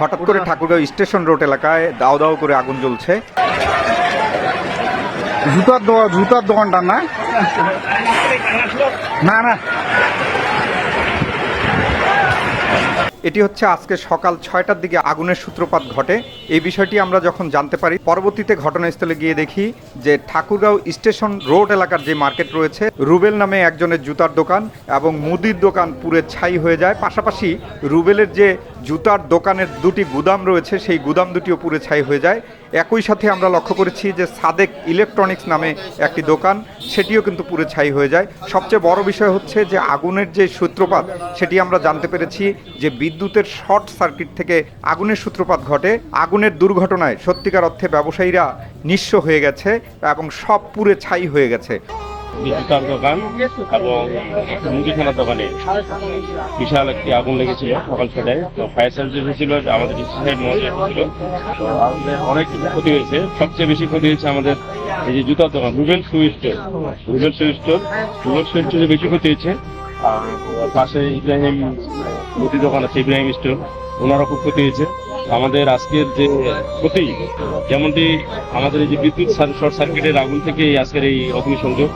হঠাৎ করে Thakurgaon station road এলাকায় দাও দাও করে আগুন জ্বলছে। জুতার দোকান জুতার দোকানটা না? না না। এটি হচ্ছে আজকে সকাল ছয়টার দিকে আগুনের সূত্রপাত ঘটে। এই বিষয়টি আমরা যখন জানতে পারি পরবর্তীতে ঘটনাস্থলে গিয়ে দেখি যে ঠাকুরগাঁও স্টেশন রোড এলাকার যে মার্কেট রয়েছে রুবেল নামে একজনের জুতার দোকান এবং মুদির দোকান পুরে ছাই হয়ে যায়। পাশাপাশি রুবেলের যে জুতার দোকানের দুটি গুদাম রয়েছে, সেই গুদাম দুটিও পুরে ছাই হয়ে যায়। একই সাথে আমরা লক্ষ্য করেছি যে সাদেক ইলেকট্রনিক্স নামে একটি দোকান, সেটিও কিন্তু পুরে ছাই হয়ে যায়। সবচেয়ে বড় বিষয় হচ্ছে যে আগুনের যে সূত্রপাত, সেটি আমরা জানতে পেরেছি যে বিদ্যুতের শর্ট সার্কিট থেকে আগুনের সূত্রপাত ঘটে। আগুনের দুর্ঘটনায় সত্যিকার অর্থে ব্যবসায়ীরা নিঃস্ব হয়ে গেছে এবং সব পুরে ছাই হয়ে গেছে। জুতার দোকান এবং মুদিখানার দোকানে বিশাল একটি আগুন লেগেছিল সকাল ছটায়। তো ফায়ার সার্ভিস হয়েছিল আমাদের মহলে এসেছিল। অনেক ক্ষতি হয়েছে। সবচেয়ে বেশি ক্ষতি হয়েছে আমাদের এই যে জুতার দোকান Rubel shoe store Rubel shoe store Rubel shoe স্টোরে বেশি ক্ষতি হয়েছে। আর পাশে ইব্রাহিম, মুদি দোকান আছে, ইব্রাহিম স্টোর ওনারও খুব ক্ষতি হয়েছে। আমাদের আজকের যে ক্ষতি, যেমনটি আমাদের এই যে বিদ্যুৎ শর্ট সার্কিটের আগুন থেকে আজকের এই অগ্নিসংযোগ।